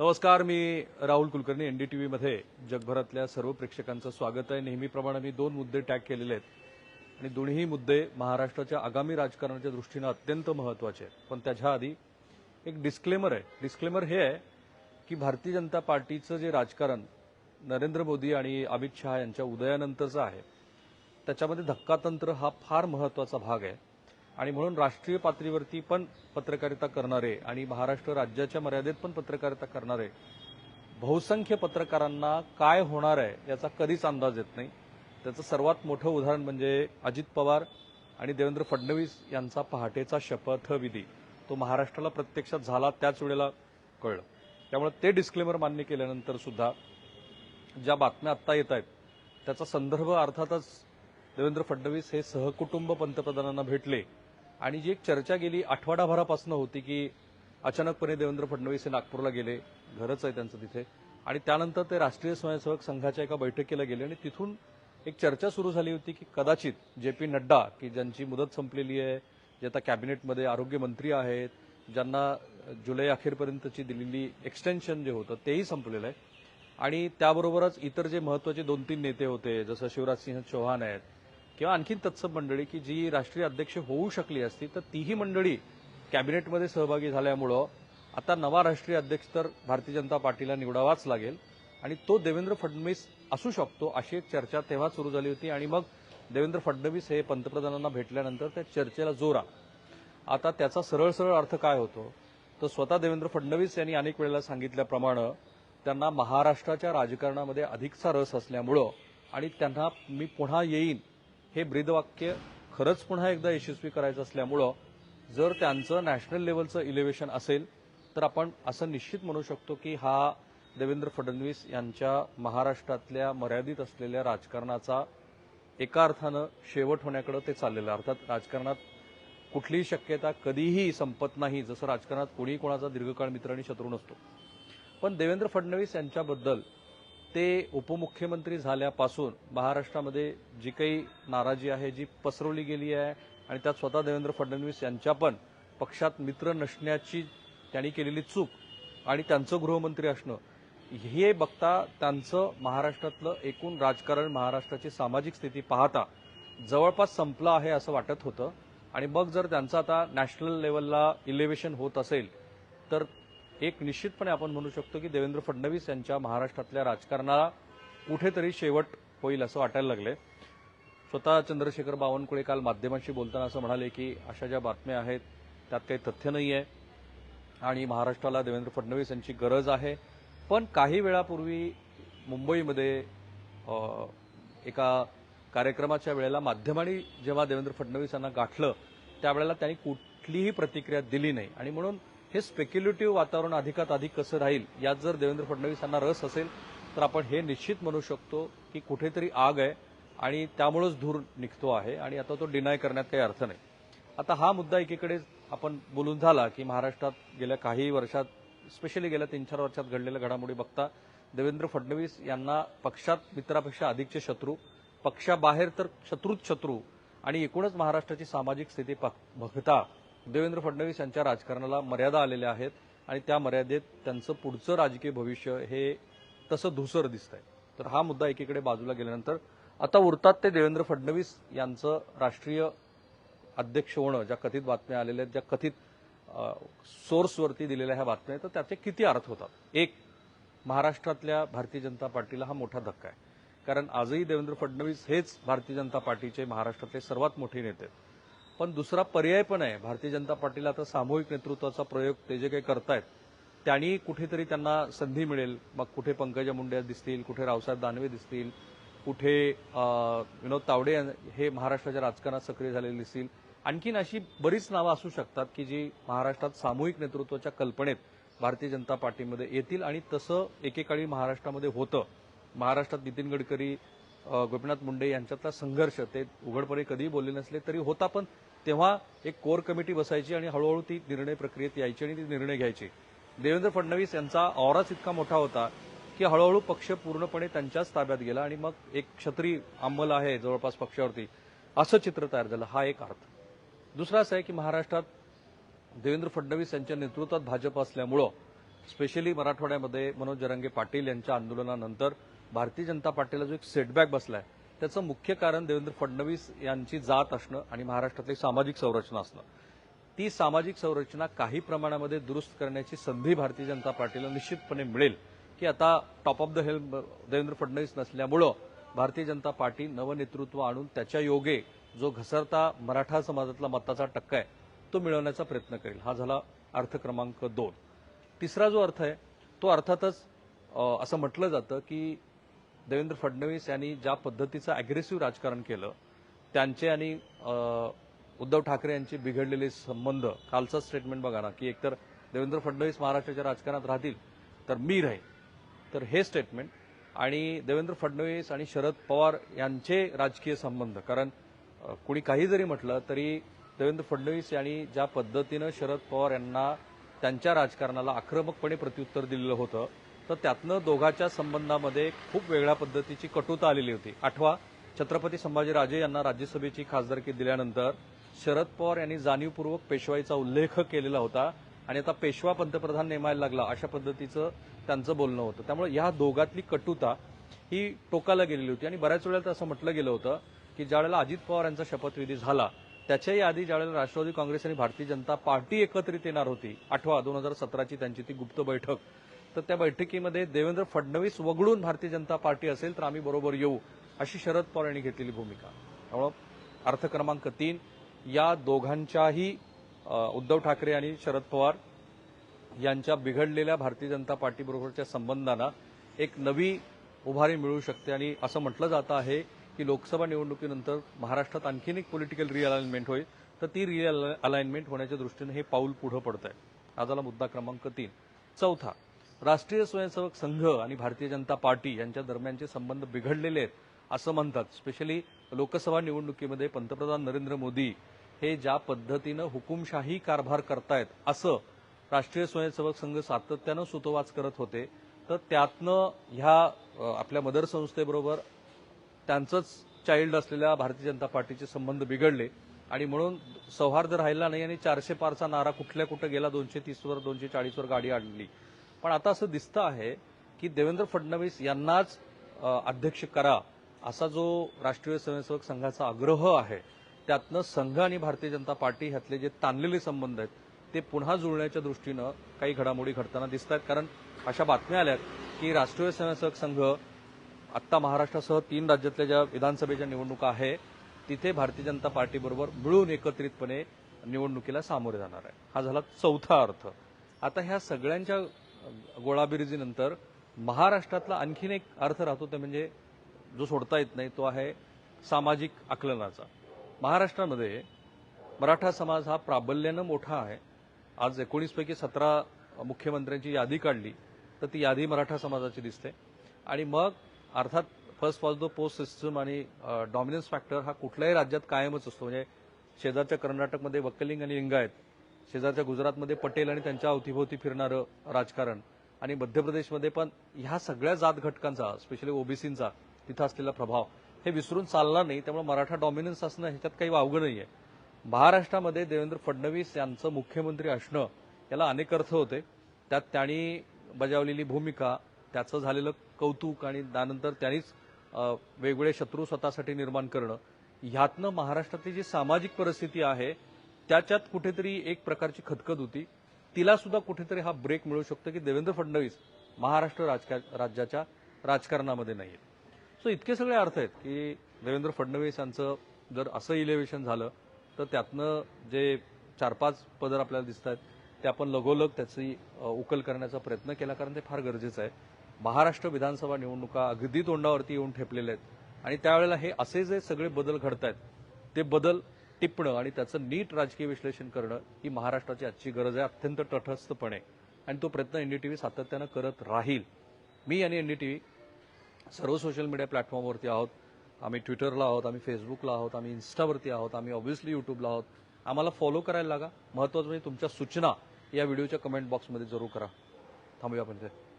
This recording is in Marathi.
नमस्कार मी राहुल कुलकर्णी एनडीटीव्हीमध्ये जगभरातल्या सर्व प्रेक्षकांचं स्वागत आहे. नेहमीप्रमाणे मी दोन मुद्दे टॅग केलेले आहेत आणि दोन्ही मुद्दे महाराष्ट्राच्या आगामी राजकारणाच्या दृष्टीनं अत्यंत महत्त्वाचे आहेत. पण त्याच्या आधी एक डिस्क्लेमर आहे. डिस्क्लेमर हे आहे की भारतीय जनता पार्टीचं जे राजकारण नरेंद्र मोदी आणि अमित शहा यांच्या उदयानंतरचं आहे त्याच्यामध्ये धक्कातंत्र हा फार महत्त्वाचा भाग आहे. आणि म्हणून राष्ट्रीय पातळीवरती पण पत्रकारिता करणारे आणि महाराष्ट्र राज्याच्या मर्यादेत पण पत्रकारिता करणारे बहुसंख्य पत्रकारांना काय होणार आहे याचा कधीच अंदाज येत नाही. त्याचं सर्वात मोठं उदाहरण म्हणजे अजित पवार आणि देवेंद्र फडणवीस यांचा पहाटेचा शपथविधी. तो महाराष्ट्राला प्रत्यक्षात झाला त्याच वेळेला कळलं. त्यामुळे ते डिस्क्लेमर मान्य केल्यानंतर सुद्धा ज्या बातम्या आत्ता येत आहेत त्याचा संदर्भ अर्थातच देवेंद्र फडणवीस हे सहकुटुंब पंतप्रधानांना भेटले आणि जी एक चर्चा गेली आठवडाभरापासून होती की अचानकपणे देवेंद्र फडणवीस हे नागपूरला गेले घरच आहे त्यांचं तिथे आणि त्यानंतर ते राष्ट्रीय स्वयंसेवक संघाच्या एका बैठकीला गेले आणि तिथून एक चर्चा सुरू झाली होती की कदाचित जे पी नड्डा की ज्यांची मुदत संपलेली आहे जे आता कॅबिनेटमध्ये आरोग्यमंत्री आहेत ज्यांना जुलै अखेरपर्यंतची दिलेली एक्सटेन्शन जे होतं तेही संपलेलं आहे. आणि त्याबरोबरच इतर जे महत्त्वाचे दोन तीन नेते होते जसं शिवराजसिंह चौहान आहेत किंवा आणखीन तत्सम मंडळी की जी राष्ट्रीय अध्यक्ष होऊ शकली असती तर तीही मंडळी कॅबिनेटमध्ये सहभागी झाल्यामुळं आता नवा राष्ट्रीय अध्यक्ष तर भारतीय जनता पार्टीला निवडावाच लागेल. आणि तो देवेंद्र फडणवीस असू शकतो अशी एक चर्चा तेव्हा सुरू झाली होती. आणि मग देवेंद्र फडणवीस हे पंतप्रधानांना भेटल्यानंतर त्या चर्चेला जोरा. आता त्याचा सरळ सरळ अर्थ काय होतो? तर स्वतः देवेंद्र फडणवीस यांनी अनेक वेळेला सांगितल्याप्रमाणे त्यांना महाराष्ट्राच्या राजकारणामध्ये अधिकचा रस असल्यामुळं आणि त्यांना मी पुन्हा येईन हे ब्रीदवाक्य खरंच पुन्हा एकदा यशस्वी करायचं असल्यामुळं जर त्यांचं नॅशनल लेवलचं इलेव्हेशन असेल तर आपण असं निश्चित म्हणू शकतो की हा देवेंद्र फडणवीस यांच्या महाराष्ट्रातल्या मर्यादित असलेल्या राजकारणाचा एका अर्थानं शेवट होण्याकडे ते चाललेलं आहे. अर्थात राजकारणात कुठलीही शक्यता कधीही संपत नाही जसं राजकारणात कोणीही कोणाचा दीर्घकाळ मित्र आणि शत्रू नसतो पण देवेंद्र फडणवीस यांच्याबद्दल ते उपमुख्यमंत्री झाल्यापासून महाराष्ट्रामध्ये जी काही नाराजी आहे जी पसरवली गेली आहे आणि त्यात स्वतः देवेंद्र फडणवीस यांच्या पण पक्षात मित्र नसण्याची त्यांनी केलेली चूक आणि त्यांचं गृहमंत्री असणं हे बघता त्यांचं महाराष्ट्रातलं एकूण राजकारण महाराष्ट्राची सामाजिक स्थिती पाहता जवळपास संपलं आहे असं वाटत होतं. आणि मग जर त्यांचं आता नॅशनल लेवलला इलेव्हेशन होत असेल तर एक निश्चितपणे आपण म्हणू शकतो की देवेंद्र फडणवीस यांच्या महाराष्ट्रातल्या राजकारणाला कुठेतरी शेवट होईल असं वाटायला लागले स्वतः चंद्रशेखर बावनकुळे काल माध्यमांशी बोलताना असं म्हणाले की अशा ज्या बातम्या आहेत त्यात काही तथ्य नाही आहे आणि महाराष्ट्राला देवेंद्र फडणवीस यांची गरज आहे. पण काही वेळापूर्वी मुंबईमध्ये एका कार्यक्रमाच्या वेळेला माध्यमांनी जेव्हा देवेंद्र फडणवीस यांना गाठलं त्यावेळेला त्यांनी कुठलीही प्रतिक्रिया दिली नाही. आणि म्हणून हे स्पेक्युलेटिव्ह वातावरण अधिकात अधिक कसं राहील यात जर देवेंद्र फडणवीस यांना रस असेल तर आपण हे निश्चित म्हणू शकतो की कुठेतरी आग आहे आणि त्यामुळंच धूर निघतो आहे आणि आता तो डिनाय करण्यात काही अर्थ नाही. आता हा मुद्दा एकीकडे आपण बोलून झाला की महाराष्ट्रात गेल्या काही वर्षात स्पेशली गेल्या तीन चार वर्षात घडलेल्या घडामोडी बघता देवेंद्र फडणवीस यांना पक्षात मित्रापेक्षा अधिकचे शत्रू पक्षाबाहेर तर शत्रूच शत्रू आणि एकूणच महाराष्ट्राची सामाजिक स्थिती पाह- बघता देवेंद्र फडणवीस यांच्या राजकारणाला मर्यादा आलेल्या आहेत आणि त्या मर्यादेत त्यांचं पुढचं राजकीय भविष्य हे तसं धुसर दिसतंय. तर हा मुद्दा एकीकडे बाजूला गेल्यानंतर आता उरतात ते देवेंद्र फडणवीस यांचं राष्ट्रीय अध्यक्ष होणं ज्या कथित बातम्या आलेल्या आहेत ज्या कथित सोर्सवरती दिलेल्या ह्या बातम्या आहेत तर त्याचे किती अर्थ होतात? एक महाराष्ट्रातल्या भारतीय जनता पार्टीला हा मोठा धक्का आहे. कारण आजही देवेंद्र फडणवीस हेच भारतीय जनता पार्टीचे महाराष्ट्रातले सर्वात मोठे नेते आहेत. पण दुसरा पर्याय पण आहे. भारतीय जनता पार्टीला आता सामूहिक नेतृत्वाचा प्रयोग ते जे काही करतायत त्यांनी कुठेतरी त्यांना संधी मिळेल. मग कुठे पंकजा मुंडे दिसतील कुठे रावसाहेब दानवे दिसतील कुठे विनोद तावडे हे महाराष्ट्राच्या राजकारणात सक्रिय झालेले दिसतील. आणखीन अशी बरीच नावं असू शकतात की जी महाराष्ट्रात सामूहिक नेतृत्वाच्या कल्पनेत भारतीय जनता पार्टीमध्ये येतील आणि तसं एकेकाळी महाराष्ट्रामध्ये होतं. महाराष्ट्रात नितीन गडकरी गोपीनाथ मुंडे यांच्यातला संघर्ष ते उघडपणे कधीही बोलले नसले तरी होता पण तेव्हा एक कोर कमिटी बसायची आणि हळूहळू ती निर्णय प्रक्रियेत यायची आणि ती निर्णय घ्यायची. देवेंद्र फडणवीस यांचा औराच इतका मोठा होता की हळूहळू पक्ष पूर्णपणे त्यांच्याच ताब्यात गेला आणि मग एक क्षत्री अंमल आहे जवळपास पक्षावरती असं चित्र तयार झालं. हा एक अर्थ. दुसरा असा आहे की महाराष्ट्रात देवेंद्र फडणवीस यांच्या नेतृत्वात भाजप असल्यामुळं स्पेशली मराठवाड्यामध्ये मनोज जरांगे पाटील यांच्या आंदोलनानंतर भारतीय जनता पार्टीला जो एक सेटबॅक बसलाय त्याचं मुख्य कारण देवेंद्र फडणवीस यांची जात असणं आणि महाराष्ट्रातली सामाजिक संरचना असणं. ती सामाजिक संरचना काही प्रमाणामध्ये दुरुस्त करण्याची संधी भारतीय जनता पार्टीला निश्चितपणे मिळेल की आता top of the hell Devendra Fadnavis नसल्यामुळं भारतीय जनता पार्टी नवनेतृत्व आणून त्याच्या योगे जो घसरता मराठा समाजातला मताचा टक्का आहे तो मिळवण्याचा प्रयत्न करेल. हा झाला अर्थ क्रमांक दोन. तिसरा जो अर्थ आहे तो अर्थातच असं म्हटलं जातं की देवेंद्र फडणवीस यांनी ज्या पद्धतीचं अग्रेसिव्ह राजकारण केलं त्यांचे आणि उद्धव ठाकरे यांचे बिघडलेले संबंध कालचं स्टेटमेंट बघा ना की एकतर देवेंद्र फडणवीस महाराष्ट्राच्या राजकारणात राहतील तर मी राहील तर हे स्टेटमेंट आणि देवेंद्र फडणवीस आणि शरद पवार यांचे राजकीय संबंध कारण कुणी काही जरी म्हटलं तरी देवेंद्र फडणवीस यांनी ज्या पद्धतीनं शरद पवार यांना त्यांच्या राजकारणाला आक्रमकपणे प्रत्युत्तर दिलेलं होतं तर त्यातनं दोघांच्या संबंधामध्ये खूप वेगळ्या पद्धतीची कटुता आलेली होती. आठवा छत्रपती संभाजीराजे यांना राज्यसभेची खासदारकी दिल्यानंतर शरद पवार यांनी जाणीवपूर्वक पेशवाईचा उल्लेख केलेला होता आणि आता पेशवा पंतप्रधान नेमायला लागला अशा पद्धतीचं त्यांचं बोलणं होतं. त्यामुळे ह्या दोघातली कटुता ही टोकाला गेलेली होती. आणि बऱ्याच वेळेला तर असं म्हटलं गेलं होतं की ज्यावेळेला अजित पवार यांचा शपथविधी झाला त्याच्याही आधी ज्यावेळेला राष्ट्रवादी काँग्रेस आणि भारतीय जनता पार्टी एकत्रित येणार होती आठवा दोन हजार सतराची त्यांची ती गुप्त बैठक तर त्या बैठकीमध्ये देवेंद्र फडणवीस वगळून भारतीय जनता पार्टी असेल तर आम्ही बरोबर येऊ अशी शरद पवार यांनी घेतलेली भूमिका. त्यामुळं अर्थ क्रमांक तीन या दोघांच्याही उद्धव ठाकरे आणि शरद पवार यांच्या बिघडलेल्या भारतीय जनता पार्टीबरोबरच्या संबंधांना एक नवी उभारी मिळू शकते आणि असं म्हटलं जातं आहे की लोकसभा निवडणुकीनंतर महाराष्ट्रात आणखीन एक पॉलिटिकल रिअलाइनमेंट होईल. तर ती रिअल अलाइनमेंट होण्याच्या दृष्टीनं हे पाऊल पुढं पडत आहे हा झाला मुद्दा क्रमांक तीन. चौथा राष्ट्रीय स्वयंसेवक संघ आणि भारतीय जनता पार्टी यांच्या दरम्यानचे संबंध बिघडलेले आहेत असं म्हणतात. स्पेशली लोकसभा निवडणुकीमध्ये पंतप्रधान नरेंद्र मोदी हे ज्या पद्धतीनं हुकुमशाही कारभार करतायत असं राष्ट्रीय स्वयंसेवक संघ सातत्यानं सुतोवाच करत होते तर त्यातनं ह्या आपल्या मदर संस्थेबरोबर त्यांचंच चाइल्ड असलेल्या भारतीय जनता पार्टीचे संबंध बिघडले आणि म्हणून सौहार्द राहिला नाही आणि चारशे पारचा नारा कुठल्या कुठं गेला दोनशे तीसवर दोनशे चाळीसवर गाडी आणली. पण आता असं दिसतं आहे की देवेंद्र फडणवीस यांनाच अध्यक्ष करा असा जो राष्ट्रीय स्वयंसेवक संघाचा आग्रह आहे त्यातनं संघ आणि भारतीय जनता पार्टी ह्यातले जे ताणलेले संबंध आहेत ते पुन्हा जुळण्याच्या दृष्टीनं काही घडामोडी घडताना दिसत आहेत. कारण अशा बातम्या आल्यात की राष्ट्रीय स्वयंसेवक संघ आत्ता महाराष्ट्रासह तीन राज्यातल्या ज्या विधानसभेच्या निवडणुका आहे तिथे भारतीय जनता पार्टीबरोबर मिळून एकत्रितपणे निवडणुकीला सामोरे जाणार आहे. हा झाला चौथा अर्थ. आता ह्या सगळ्यांच्या गोळाबिरीजीनंतर महाराष्ट्रातला आणखीन एक अर्थ राहतो ते म्हणजे जो सोडता येत नाही तो आहे सामाजिक आकलनाचा. महाराष्ट्रामध्ये मराठा समाज हा प्राबल्यानं मोठा आहे. आज एकोणीसपैकी सतरा मुख्यमंत्र्यांची यादी काढली तर ती यादी मराठा समाजाची दिसते. आणि मग अर्थात first past the post system आणि डॉमिनन्स फॅक्टर हा कुठल्याही राज्यात कायमच असतो. म्हणजे शेजारच्या कर्नाटकमध्ये वक्कलिंग आणि लिंगायत शेजारच्या गुजरातमध्ये पटेल आणि त्यांच्या अवतीभोवती फिरणारं राजकारण. आणि मध्य प्रदेशमध्ये पण ह्या सगळ्या जात घटकांचा स्पेशली ओबीसींचा तिथं असलेला प्रभाव हे विसरून चालणार नाही. त्यामुळे मराठा डॉमिनन्स असणं ह्याच्यात काही वावगं आहे महाराष्ट्रामध्ये देवेंद्र फडणवीस यांचं मुख्यमंत्री असणं याला अनेक अर्थ होते. त्यात त्यांनी बजावलेली भूमिका त्याचं झालेलं कौतुक आणि त्यानंतर त्यांनीच वेगवेगळे शत्रू स्वतःसाठी निर्माण करणं. ह्यातनं महाराष्ट्रातली जी सामाजिक परिस्थिती आहे त्याच्यात कुठेतरी एक प्रकारची खदखद होती. तिला सुद्धा कुठेतरी हा ब्रेक मिळू शकतो की देवेंद्र फडणवीस महाराष्ट्र राजका- राज्याच्या राजकारणामध्ये नाही सो इतके सगळे अर्थ आहेत की देवेंद्र फडणवीस यांचं जर असं इलेव्हेशन झालं तर त्यातनं जे चार पाच पदर आपल्याला दिसत आहेत ते आपण लगोलग त्याची उकल करण्याचा प्रयत्न केला कारण ते फार गरजेचं आहे. महाराष्ट्र विधानसभा निवडणुका अगदी तोंडावरती येऊन ठेपलेल्या आहेत. आणि त्यावेळेला हे असे जे सगळे बदल घडत आहेत ते बदल टिपणं आणि त्याचं नीट राजकीय विश्लेषण करणं ही महाराष्ट्राची आजची गरज आहे अत्यंत तटस्थपणे. आणि तो प्रयत्न एनडीटीव्ही सातत्यानं करत राहील. मी आणि एनडीटीव्ही सर्व सोशल मीडिया प्लॅटफॉर्मवरती आहोत. आम्ही ट्विटरला आहोत आम्ही फेसबुकला आहोत आम्ही इन्स्टावरती आहोत आम्ही ऑब्व्हियसली युट्यूबला आहोत. आम्हाला फॉलो करायला लागा. महत्वाचं म्हणजे तुमच्या सूचना या व्हिडिओच्या कमेंट बॉक्समध्ये जरूर करा. थांबूया आपण ते